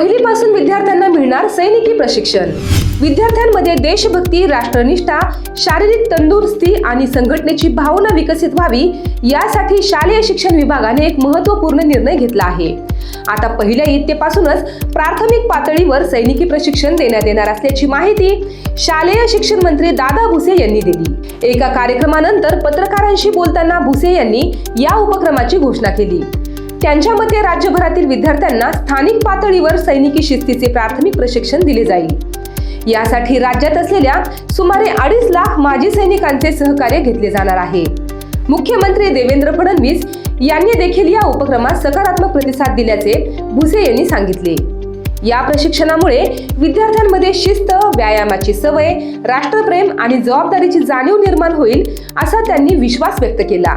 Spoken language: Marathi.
पहिलीपासून विद्यार्थ्यांना मिळणार सैनिकी प्रशिक्षण. विद्यार्थ्यांमध्ये देशभक्ती राष्ट्रनिष्ठा शारीरिक तंदुरुस्ती आणि संघटनेची भावना विकसित व्हावी यासाठी शालेय शिक्षण विभागाने एक महत्त्वपूर्ण निर्णय घेतला आहे. आता पहिल्या इयत्तेपासूनच प्राथमिक पातळीवर सैनिकी प्रशिक्षण देण्यात येणार असल्याची माहिती शालेय शिक्षण मंत्री दादा भुसे यांनी दिली. एका कार्यक्रमानंतर पत्रकारांशी बोलताना भुसे यांनी या उपक्रमाची घोषणा केली. त्यांच्या मते राज्यभरातील विद्यार्थ्यांना स्थानिक पातळीवर सैनिकी शिस्तीचे प्राथमिक प्रशिक्षण दिले जाईल. यासाठी राज्यात असलेल्या सुमारे अडीच लाख माजी सैनिकांचे सहकार्य घेतले जाणार आहे. मुख्यमंत्री देवेंद्र फडणवीस यांनी देखील या उपक्रमास सकारात्मक प्रतिसाद दिल्याचे भुसे यांनी सांगितले. या प्रशिक्षणामुळे विद्यार्थ्यांमध्ये शिस्त व्यायामाची सवय राष्ट्रप्रेम आणि जबाबदारीची जाणीव निर्माण होईल असा त्यांनी विश्वास व्यक्त केला.